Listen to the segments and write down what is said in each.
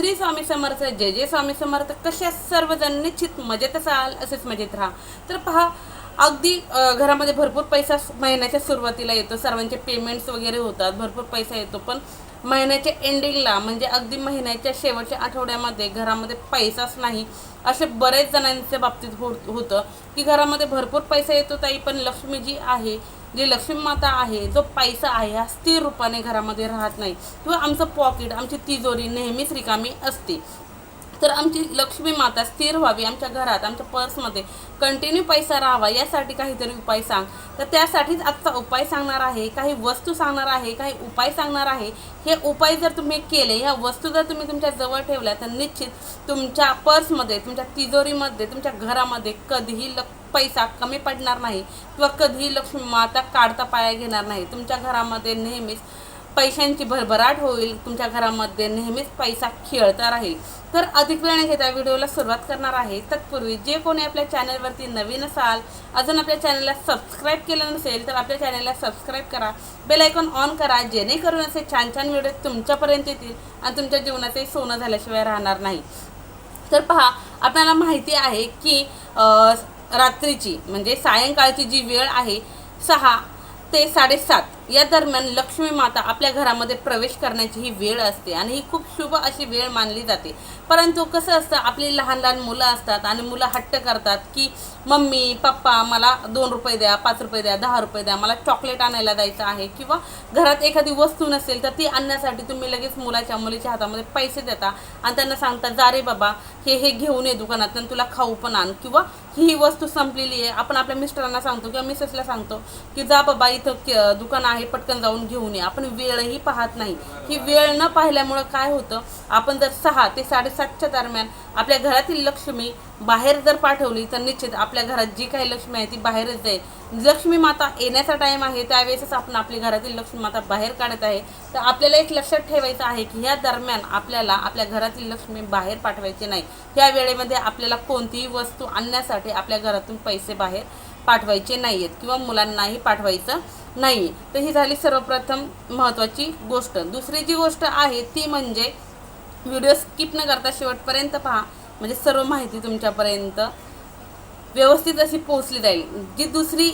श्री स्वामी समर्थ जय जय स्वामी समर्थ कशा सर्वजण निश्चित मजेत असाल असेच मजेत राहा. तर पहा अगदी घरामध्ये भरपूर पैसा महिन्याच्या सुरुवातीला येतो. सर्वांचे पेमेंट्स वगैरे होतात भरपूर पैसा येतो. पण महिन्याच्या एंडिंगला म्हणजे अगदी महिन्याच्या शेवटच्या आठवड्यामध्ये घरामध्ये पैसाच नाही असे बरेच जणांच्या बाबतीत होत होतं. की घरामध्ये भरपूर पैसा येतो ताई पण लक्ष्मी जी आहे जी लक्ष्मी माता आहे जो पैसा आहे हा स्थिर रूपाने घरामध्ये राहत नाही. किंवा आमचं पॉकेट आमची तिजोरी नेहमीच रिकामी असते. तर आमची लक्ष्मी माता स्थिर व्हावी आमच्या घरात आमच्या पर्समध्ये कंटिन्यू पैसा राहावा यासाठी काहीतरी उपाय सांग. तर त्यासाठीच आजचा उपाय सांगणार आहे. काही वस्तू सांगणार आहे काही उपाय सांगणार आहे. हे उपाय जर तुम्ही केले ह्या वस्तू जर तुम्ही तुमच्या जवळ ठेवल्या तर निश्चित तुमच्या पर्समध्ये तुमच्या तिजोरीमध्ये तुमच्या घरामध्ये कधीही लक्ष पैसा कमी पडणार नाही किंवा कधीही लक्ष्मी माता काढता पाया घेणार नाही. तुमच्या घरामध्ये नेहमीच पैशांची भरभराट होईल. तुमच्या घरामध्ये नेहमीच पैसा खेळता राहील. तर अधिक वेळ घेता व्हिडिओला सुरुवात करणार आहे. तत्पूर्वी जे कोणी आपल्या चॅनलवरती नवीन असाल अजून आपल्या चॅनलला सबस्क्राईब केलं नसेल तर आपल्या चॅनलला सबस्क्राईब करा. बेल आयकॉन ऑन करा जेणेकरून असे छान छान व्हिडिओ तुमच्यापर्यंत येतील आणि तुमच्या जीवनातही सोनं झाल्याशिवाय राहणार नाही. तर पहा आपल्याला माहिती आहे की रात्रीची म्हणजे सायंकाळची जी वेळ आहे सहा ते साडेसात. या दरम्यान लक्ष्मी माता आपल्या घरामध्ये प्रवेश करण्याची ही वेळ असते आणि ही खूप शुभ अशी वेळ मानली जाते. परंतु कसं असतं आपली लहान लहान मुलं असतात आणि मुलं हट्ट करतात की मम्मी पप्पा मला दोन रुपये द्या पाच रुपये द्या दहा रुपये द्या मला चॉकलेट आणायला जायचं आहे. किंवा घरात एखादी वस्तू नसेल तर ती आणण्यासाठी तुम्ही लगेच मुलाच्या मुलीच्या हातामध्ये पैसे देता आणि त्यांना सांगता जा रे बाबा हे हे घेऊन ये दुकानात आणि तुला खाऊ पण आण. किंवा ही वस्तू संपलेली आहे आपण आपल्या मिस्टरांना सांगतो किंवा मिसेसला सांगतो की जा बाबा इथं क- दुकान आहे पटकन जाऊन घेऊन ये. आपण वेळही पाहत नाही. ही वेळ न पाहिल्यामुळं काय होतं? आपण जर सहा ते साडेसातच्या दरम्यान आपल्या घरातील लक्ष्मी बाहेर जर पाठवली तर निश्चित आपल्या घरात जी काही लक्ष्मी आहे ती बाहेरच जाईल. लक्ष्मी माता येण्याचा टाईम आहे त्यावेळेसच आपण आपली घरातील लक्ष्मी माता बाहेर काढत आहे. तर आपल्याला एक लक्षात ठेवायचं आहे की ह्या दरम्यान आपल्याला आपल्या घरातील लक्ष्मी बाहेर पाठवायची नाही. ह्या वेळेमध्ये आपल्याला कोणतीही वस्तू आणण्यासाठी आपल्या घरातून पैसे बाहेर पाठवायचे नाही आहेत किंवा मुलांनाही पाठवायचं नाही. तर ही झाली सर्वप्रथम महत्त्वाची गोष्ट. दुसरी जी गोष्ट आहे ती म्हणजे व्हिडिओ स्किप न करता शेवटपर्यंत पहा. म्हणजे सर्व माहिती तुमच्यापर्यंत व्यवस्थित अशी पोहोचली जाईल. जी दुसरी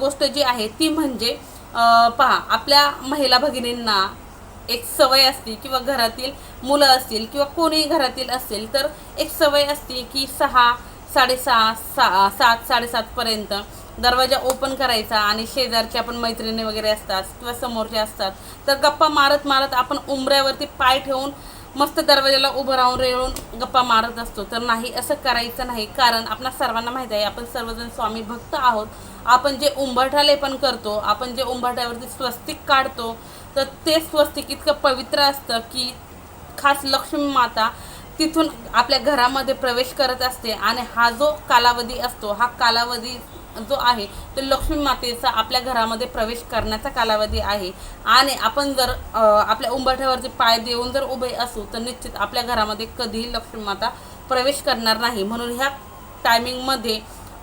गोष्ट जी आहे ती म्हणजे पहा आपल्या महिला भगिनींना एक सवय असते किंवा घरातील मुलं असतील किंवा कोणीही घरातील असेल तर एक सवय असते की सहा साडेसहा सा सात साडेसातपर्यंत दरवाजा ओपन करायचा आणि शेजारचे आपण मैत्रिणी वगैरे असतात किंवा समोरचे असतात तर गप्पा मारत मारत आपण उंबऱ्यावरती पाय ठेवून मस्त दरवाजाला उभं राहून रेळून गप्पा मारत असतो. तर नाही असं करायचं नाही. कारण आपणा सर्वांना माहीत आहे आपण सर्वजण स्वामी भक्त आहोत. आपण जे उंबरठाले पण करतो आपण जे उंबरठ्यावरती स्वस्तिक काढतो तर ते स्वस्तिक इतकं पवित्र असतं की खास लक्ष्मी माता तिथून आपल्या घरामध्ये प्रवेश करत असते. आणि हा जो कालावधी असतो हा कालावधी जो आहे तो लक्ष्मी मातेचा आपल्या घरामध्ये प्रवेश करण्याचा कालावधी आहे. आणि आपण जर आपल्या उंबरठ्यावरती पाय देऊन जर उभे असू तर निश्चित आपल्या घरामध्ये कधीही लक्ष्मी माता प्रवेश करणार नाही. म्हणून ह्या टायमिंगमध्ये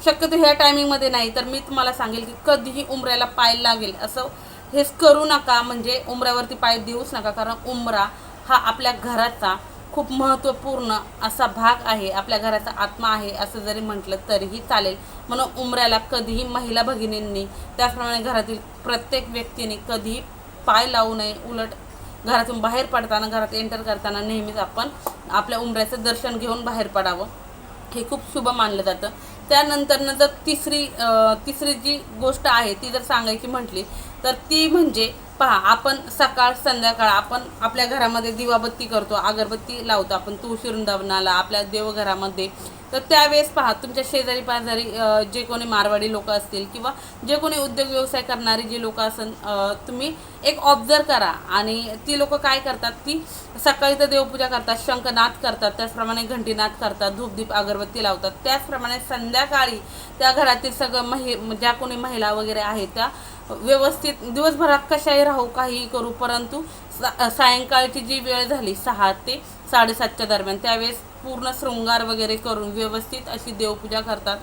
शक्यतो ह्या टायमिंगमध्ये नाही तर मी तुम्हाला सांगेल की कधीही उमऱ्याला पाय लागेल असं हेच करू नका. म्हणजे उमऱ्यावरती पाय देऊच नका कारण उमरा हा आपल्या घराचा खूप महत्त्वपूर्ण असा भाग आहे आपल्या घराचा आत्मा आहे असं जरी म्हटलं तरीही चालेल. म्हणून उमऱ्याला कधीही महिला भगिनींनी त्याचप्रमाणे घरातील प्रत्येक व्यक्तीने कधीही पाय लावू नये उलट घरातून बाहेर पडताना घरात एंटर करताना नेहमीच आपण आपल्या उमऱ्याचं दर्शन घेऊन बाहेर पडावं. हे खूप शुभ मानलं जातं. त्यानंतरनं जर तिसरी तिसरी जी गोष्ट आहे ती जर सांगायची म्हटली तर ती म्हणजे पहा आपण सकाळ संध्याकाळ आपण आपल्या घरामध्ये दिवाबत्ती करतो अगरबत्ती लावतो आपण तुळशी वृंदावनाला आपल्या देवघरामध्ये. तर त्यावेळेस पहा तुमच्या शेजारी पाजारी जे कोणी मारवाडी लोक असतील किंवा जे कोणी उद्योग व्यवसाय करणारी जी लोक असेल तुम्ही एक ऑब्झर्व करा. आणि ती लोक काय करतात ती सकाळी तर देवपूजा करतात शंखनाद करतात त्याचप्रमाणे घंटीनाद करतात धूपदीप अगरबत्ती लावतात. त्याचप्रमाणे संध्याकाळी त्या घरातील सगळं महि ज्या कोणी महिला वगैरे आहेत त्या व्यवस्थित दिवसभरात कशाही राहू काहीही करू परंतु सा- सायंकाळची जी वेळ झाली सहा ते साडेसातच्या दरम्यान त्यावेळेस पूर्ण शृंगार वगैरे करून व्यवस्थित अशी देवपूजा करतात.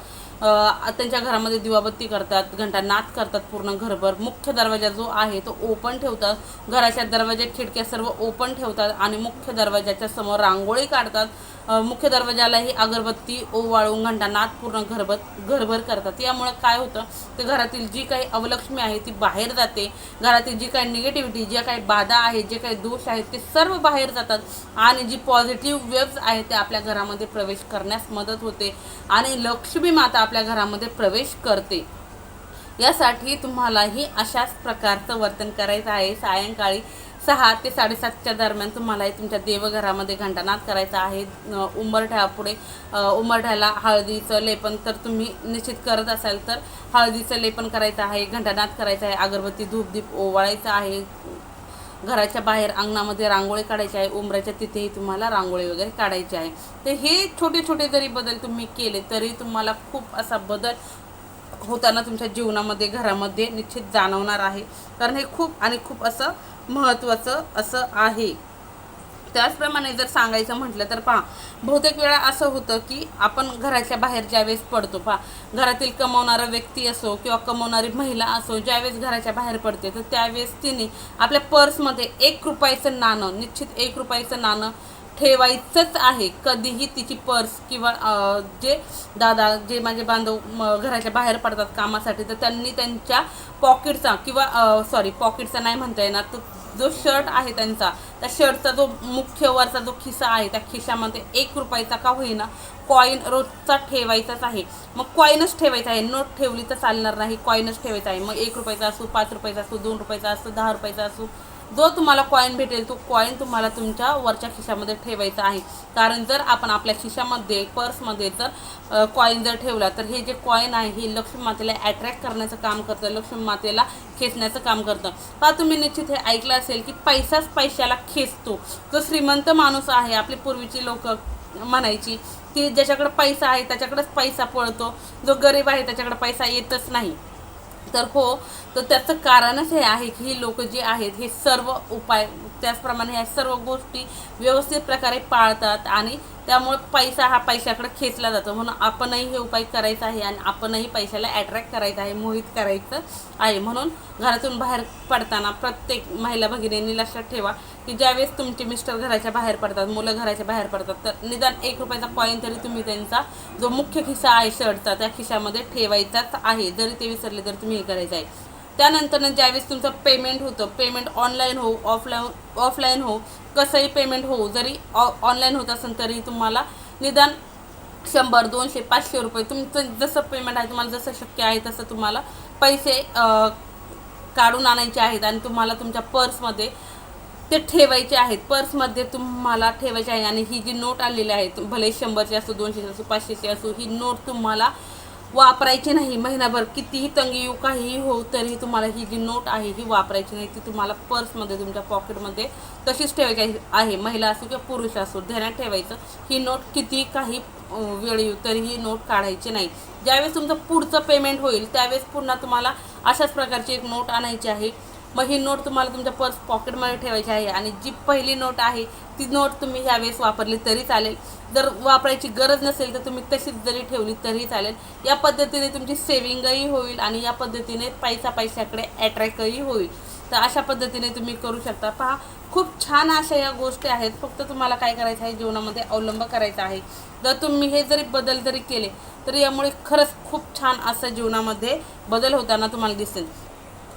त्यांच्या घरामध्ये दिवाबत्ती करतात घंटानाथ करतात पूर्ण घरभर. मुख्य दरवाजा जो आहे तो ओपन ठेवतात. घराच्या दरवाजा खिडक्या सर्व ओपन ठेवतात आणि मुख्य दरवाजाच्या समोर रांगोळी काढतात. मुख्य दरवाजालाही अगरबत्ती ओवाळून घंटा पूर्ण घरभर घरभर करतात. यामुळे काय होतं तर घरातील जी काही अवलक्ष्मी आहे ती बाहेर जाते. घरातील जी काही निगेटिव्हिटी ज्या काही बाधा आहेत जे काही दोष आहेत ते सर्व बाहेर जातात. आणि जी पॉझिटिव्ह वेव्ज आहेत ते आपल्या घरामध्ये प्रवेश करण्यास मदत होते. आणि लक्ष्मी माता आपल्या घरामध्ये प्रवेश करते. यासाठी तुम्हालाही अशाच प्रकारचं वर्तन करायचं आहे. सायंकाळी सहा ते साडेसातच्या दरम्यान तुम्हालाही तुमच्या देवघरामध्ये घंटानाद करायचा आहे. उंबरठ्यापुढे उंबरठ्याला हळदीचं लेपन तर तुम्ही निश्चित करत असाल तर हळदीचं लेपन करायचं आहे घंटानाद करायचं आहे अगरबत्ती धूपदीप ओवाळायचं आहे. घराच्या बाहेर अंगणामध्ये रांगोळी काढायची आहे उंबराच्या तिथेही तुम्हाला रांगोळी वगैरे काढायची आहे. तर हे छोटे छोटे जरी बदल तुम्ही केले तरी तुम्हाला खूप असा बदल होताना तुमच्या जीवनामध्ये घरामध्ये निश्चित जाणवणार आहे. कारण हे खूप आणि खूप असं महत्त्वाचं असं आहे. त्याचप्रमाणे जर सांगायचं म्हटलं तर पहा बहुतेक वेळा असं होतं की आपण घराच्या बाहेर ज्यावेळेस पडतो पहा घरातील कमवणारा व्यक्ती असो किंवा कमवणारी महिला असो ज्यावेळेस घराच्या बाहेर पडते तर त्यावेळेस तिने आपल्या पर्समध्ये एक रुपयाचं नाणं निश्चित एक रुपयाचं नाणं ठेवायचंच आहे. कधीही तिची पर्स किंवा जे दादा जे माझे बांधव घराच्या बाहेर पडतात कामासाठी तर त्यांनी त्यांच्या पॉकेटचा किंवा सॉरी पॉकेटचा नाही म्हणता येणार तो जो शर्ट आहे त्यांचा त्या शर्टचा जो मुख्य वरचा जो खिसा आहे त्या खिशामध्ये एक रुपयाचा का होईना कॉईन रोजचा ठेवायचाच आहे. मग कॉईनच ठेवायचा आहे. नोट ठेवली तर चालणार नाही. कॉईनच ठेवायचा आहे. मग एक रुपयाचा असू पाच रुपयाचा असू दोन रुपयाचा असू दहा रुपयाचा असू जो तुम्हाला कॉईन भेटेल तो कॉईन तुम्हाला तुमच्या वरच्या खिशामध्ये ठेवायचा आहे. कारण जर आपण आपल्या खिशामध्ये पर्समध्ये जर कॉईन जर ठेवला तर हे जे कॉईन आहे हे लक्ष्मी मातेला अट्रॅक्ट करण्याचं काम करतं लक्ष्मी मातेला खेचण्याचं काम करतं. का तुम्ही निश्चित हे ऐकलं असेल की पैसाच पैशाला खेचतो. जो श्रीमंत माणूस आहे आपली पूर्वीची लोक म्हणायची की ज्याच्याकडे पैसा आहे त्याच्याकडेच पैसा पळतो. जो गरीब आहे त्याच्याकडे पैसा येतच नाही. तर हो तर त्याचं कारणच हे आहे की ही लोक जे आहेत हे सर्व उपाय त्याचप्रमाणे ह्या सर्व गोष्टी व्यवस्थित प्रकारे पाळतात आणि त्यामुळे पैसा हा पैशाकडे खेचला जातो. म्हणून आपणही हे उपाय करायचा आहे आणि आपणही पैशाला अट्रॅक्ट करायचं आहे मोहित करायचं आहे. म्हणून घरातून बाहेर पडताना प्रत्येक महिला भगिनींनी लक्षात ठेवा की ज्यावेळेस तुमचे मिस्टर घराच्या बाहेर पडतात मुलं घराच्या बाहेर पडतात तर निदान एक रुपयाचा कॉईन तरी तुम्ही त्यांचा जो मुख्य खिसा आहे शर्टचा त्या खिशामध्ये ठेवायचाच आहे. जरी ते विसरले तर तुम्ही हे करायचं आहे. त्यानंतर ज्यावेळेस तुमचं पेमेंट होतं पेमेंट ऑनलाईन हो ऑफलाईन ऑफलाईन हो कसंही पेमेंट हो जरी ऑ ऑनलाईन होत असेल तरी तुम्हाला निदान शंभर दोनशे पाचशे रुपये तुमचं जसं पेमेंट आहे तुम्हाला जसं शक्य आहे तसं तुम्हाला पैसे काढून आणायचे आहेत आणि तुम्हाला तुमच्या पर्समध्ये ते ठेवायचे आहेत. पर्समध्ये तुम्हाला ठेवायचे आहे आणि ही जी नोट आलेली आहे भले शंभरची असो दोनशेची असो पाचशेची असो ही नोट तुम्हाला वापरायची नाही. महिनाभर कितीही तंगी येऊ काहीही हो तरीही तुम्हाला ही जी नोट आहे ही वापरायची नाही. ती तुम्हाला पर्समध्ये तुमच्या पॉकेटमध्ये तशीच ठेवायची आहे- महिला असो किंवा पुरुष असो ध्यानात ठेवायचं. ही नोट कितीही काही वेळ येऊ तरीही नोट काढायची नाही. ज्यावेळेस तुमचं पुढचं पेमेंट होईल त्यावेळेस पुन्हा तुम्हाला अशाच प्रकारची एक नोट आणायची आहे. मग ही नोट तुम्हाला तुमच्या पर्स पॉकेटमध्ये ठेवायची आहे आणि जी पहिली नोट आहे ती नोट तुम्ही ह्यावेळेस वापरली तरी चालेल. जर वापरायची गरज नसेल तर तुम्ही तशीच जरी ठेवली तरी चालेल. या पद्धतीने तुमची सेविंगही होईल आणि या पद्धतीने पैसा पैशाकडे अट्रॅक्टही होईल. तर अशा पद्धतीने तुम्ही करू शकता. पहा खूप छान अशा या गोष्टी आहेत. फक्त तुम्हाला काय करायचं आहे जीवनामध्ये अवलंब करायचा आहे. जर तुम्ही हे जरी बदल जरी केले तरी यामुळे खरंच खूप छान असं जीवनामध्ये बदल होताना तुम्हाला दिसेल.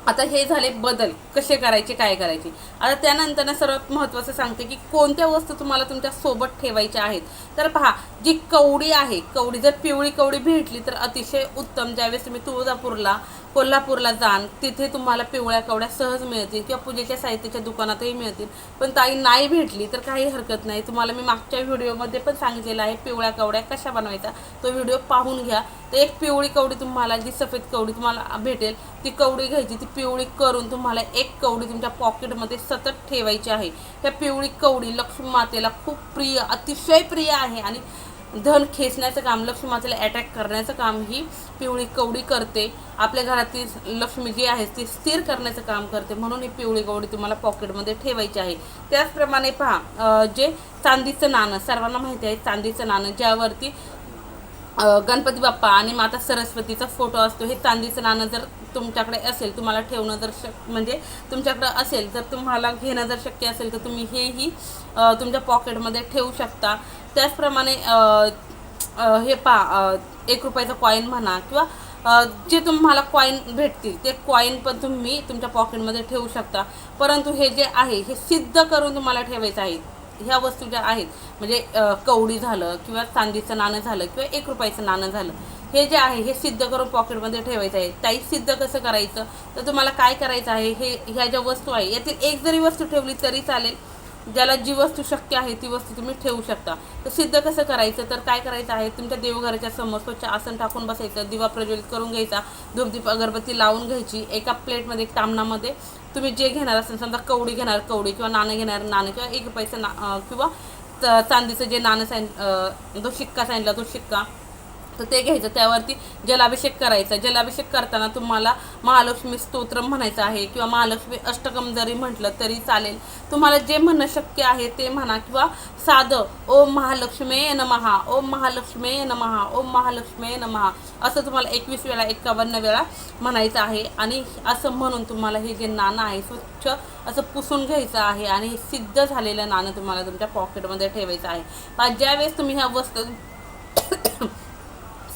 आता हे झाले बदल. कसे करायचे काय करायचे? आता त्यानंतर ना सर्वात महत्त्वाचं सांगते की कोणत्या वस्तू तुम्हाला तुमच्यासोबत ठेवायच्या आहेत? तर पहा जी कवडी आहे कवडी जर पिवळी कवडी भेटली तर अतिशय उत्तम. ज्यावेळेस तुम्ही तुळजापूरला कोल्हापूरला जाण तिथे तुम्हाला पिवळ्या कवड्या सहज मिळतील किंवा पूजेच्या साहित्याच्या दुकानातही मिळतील. पण ताई नाही भेटली तर काही हरकत नाही. तुम्हाला मी मागच्या व्हिडिओमध्ये पण सांगितलेलं आहे पिवळ्या कवड्या कशा बनवायचा तो व्हिडिओ पाहून घ्या. तर एक पिवळी कवडी तुम्हाला जी सफेद कवडी तुम्हाला भेटेल ती कवडी घ्यायची. ती पिवळी करून तुम्हाला एक कवडी तुमच्या पॉकेटमध्ये सतत ठेवायची आहे. त्या पिवळी कवडी लक्ष्मी मातेला खूप प्रिय अतिशय प्रिय आहे आणि धन खेचण्याचं काम लक्ष्मी मातेला अटॅक करण्याचं काम ही पिवळी कवडी करते. आपल्या घरातील लक्ष्मी जी आहे ती स्थिर करण्याचं काम करते. म्हणून ही पिवळी कवडी तुम्हाला पॉकेटमध्ये ठेवायची आहे. त्याचप्रमाणे पहा जे चांदीचं नाणं सर्वांना माहिती आहे चांदीचं नाणं ज्यावरती गणपती बाप्पा आणि माता सरस्वतीचा फोटो असतो. हे चांदीचं नाणं जर तुमच्याकडे असेल तुम्हाला ठेवणं जर शक म्हणजे तुमच्याकडे असेल तर तुम्हाला घेणं जर शक्य असेल तर तुम्ही हेही तुमच्या पॉकेटमध्ये ठेवू शकता. त्याचप्रमाणे हे पा एक रुपयाचा कॉईन म्हणा किंवा जे तुम्हाला कॉईन भेटतील ते कॉईन पण तुम्ही तुमच्या पॉकेटमध्ये ठेवू शकता. परंतु हे जे आहे हे सिद्ध करून तुम्हाला ठेवायचं आहे. ह्या वस्तू ज्या आहेत म्हणजे कवडी झालं किंवा चांदीचं नाणं झालं किंवा एक रुपयाचं नाणं झालं हे जे आहे हे सिद्ध करून पॉकेटमध्ये ठेवायचं आहे. ताई सिद्ध कसं करायचं? तर तुम्हाला काय करायचं आहे? हे ह्या ज्या वस्तू आहे यातील एक जरी वस्तू ठेवली तरी चालेल. ज्याला जी वस्तू शक्य आहे ती वस्तू तुम्ही ठेवू शकता. तर सिद्ध कसं करायचं? तर काय करायचं आहे? तुमच्या देवघराच्या समोर स्वच्छ आसन टाकून बसायचं दिवा प्रज्वलित करून घ्यायचा धूपदीप अगरबत्ती लावून घ्यायची एका प्लेटमध्ये एक तामणामध्ये. तुम्ही जे घेणार असेल समजा कवडी घेणार कवडी किंवा नाणं घेणार नाणं किंवा एक पैसा ना किंवा चांदीचं जे नाणं सांग जो शिक्का सांगितला तो शिक्का. तर ते घ्यायचं. त्यावरती जलाभिषेक करायचा. जलाभिषेक करताना तुम्हाला महालक्ष्मी स्तोत्र म्हणायचं आहे किंवा महालक्ष्मी अष्टकम जरी म्हटलं तरी चालेल. तुम्हाला जे म्हणणं शक्य आहे ते म्हणा किंवा साधं ओम महालक्ष्मे नमहा ओम महालक्ष्मे नमहा ओम महालक्ष्मे नमहा असं तुम्हाला एकवीस वेळा एकावन्न वेळा म्हणायचं आहे. आणि असं म्हणून तुम्हाला हे जे नाणं आहे स्वच्छ असं पुसून घ्यायचं आहे आणि सिद्ध झालेलं नाणं तुम्हाला तुमच्या पॉकेटमध्ये ठेवायचं आहे. ज्यावेळेस तुम्ही ह्या वस्तू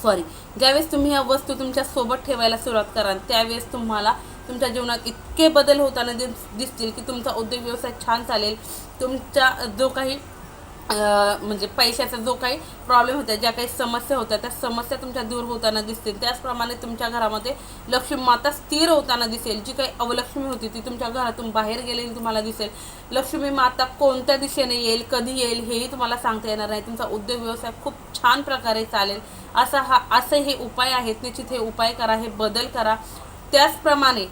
सॉरी ज्यावेळेस तुम्ही ह्या वस्तू तुमच्यासोबत ठेवायला सुरुवात कराल त्यावेळेस तुम्हाला तुमच्या जीवनात इतके बदल होताना दिस दिसतील की तुमचा उद्योग व्यवसाय छान चालेल. तुमच्या जो काही म्हणजे पैशाचा जो काही प्रॉब्लेम होता ज्या काही समस्या होत्या त्या समस्या तुमच्या दूर होताना दिसतील. त्याचप्रमाणे तुमच्या घरामध्ये लक्ष्मी माता स्थिर होताना दिसेल. जी काही अवलक्ष्मी होती ती तुमच्या घरातून बाहेर गेलेली तुम्हाला दिसेल. लक्ष्मी माता कोणत्या दिशेने येईल कधी येईल हेही तुम्हाला सांगता येणार नाही. तुमचा उद्योग व्यवसाय खूप छान प्रकारे चालेल. असा हा असे हे उपाय आहेत. निश्चित हे उपाय करा हे बदल करा. त्याचप्रमाणे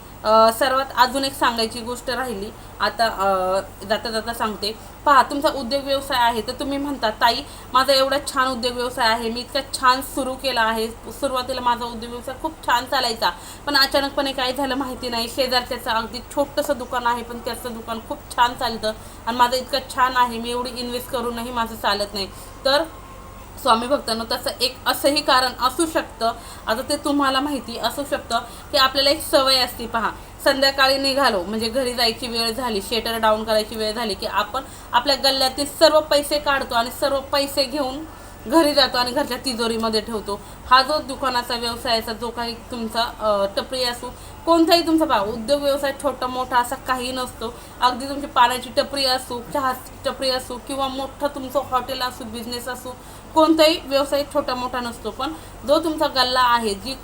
सर्वात अजून एक सांगायची गोष्ट राहिली. आता जाता जाता सांगते. पहा तुमचा उद्योग व्यवसाय आहे तर तुम्ही म्हणता ताई माझा एवढा छान उद्योग व्यवसाय आहे मी इतका छान सुरू केला आहे. सुरुवातीला माझा उद्योग व्यवसाय खूप छान चालायचा पण अचानकपणे काय झालं माहिती नाही. शेजारच्याचं अगदी छोटंसं दुकान आहे पण त्याचं दुकान खूप छान चालतं आणि माझं इतकं छान आहे मी एवढी इन्व्हेस्ट करूनही माझं चालत नाही. तर स्वामी भक्तांनो तसं एक असंही कारण असू शकतं. आता ते तुम्हाला माहिती असू शकतं की आपल्याला एक सवय असते पहा. संध्याकाळी निघालो म्हणजे घरी जायची वेळ झाली शेटर डाऊन करायची वेळ झाली की आपण आपल्या गल्ल्यातील सर्व पैसे काढतो आणि सर्व पैसे घेऊन घरी जातो आणि घरच्या तिजोरीमध्ये ठेवतो. हा जो दुकानाचा व्यवसायाचा जो काही तुमचा टपरी असू कोणताही तुमचा पहा उद्योग व्यवसाय छोटा मोठा असा काही नसतो. अगदी तुमची पाण्याची टपरी असू चहा टपरी असू किंवा मोठं तुमचं हॉटेल असू बिझनेस असू कोणताही व्यवसाय छोटा मोठा नसतो. पण जो तुमचा गल्ला आहे जी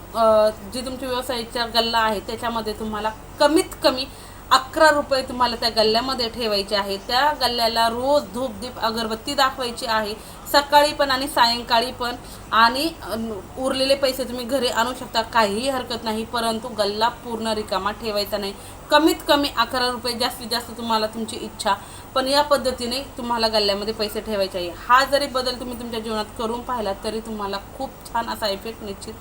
जी तुमच्या व्यवसायाचा गल्ला आहे त्याच्यामध्ये तुम्हाला कमीत कमी अकरा रुपये तुम्हाला त्या गल्ल्यामध्ये ठेवायचे आहे त्या गल्ल्याला रोज धूपधीप अगरबत्ती दाखवायची आहे. सकाळी पण आणि सायंकाळी पण. आणि उरलेले पैसे तुम्ही घरी आणू शकता. काहीही हरकत नाही. परंतु गल्ला पूर्ण रिकामा ठेवायचा नाही. कमीत कमी अकरा रुपये जास्तीत जास्त तुम्हाला तुमची इच्छा. पण या पद्धतीने तुम्हाला गल्ल्यामध्ये पैसे ठेवायचे आहे. हा जरी बदल तुम्ही तुमच्या जीवनात करून पाहिला तरी तुम्हाला खूप छान असा इफेक्ट निश्चित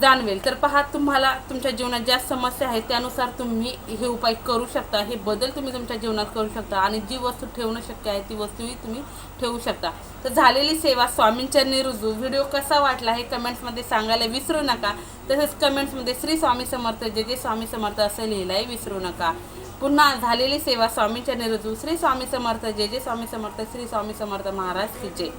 जाणवेल. तर पहा तुम्हाला तुमच्या जीवनात ज्या समस्या आहेत त्यानुसार तुम्ही हे उपाय करू शकता. हे बदल तुम्ही तुमच्या जीवनात करू शकता आणि जी वस्तू ठेवणं शक्य आहे ती वस्तूही तुम्ही ठेवू शकता. तर झालेली सेवा स्वामींच्यांनी रुजू. व्हिडिओ कसा वाटला हे कमेंट्समध्ये सांगायला विसरू नका. तसेच कमेंट्समध्ये श्री स्वामी समर्थ जे जे स्वामी समर्थ असं लिहिलाही विसरू नका. पुन्हा झालेली सेवा स्वामींच्यांनी रुजू. श्री स्वामी समर्थ जे जे स्वामी समर्थ श्री स्वामी समर्थ महाराज की जय.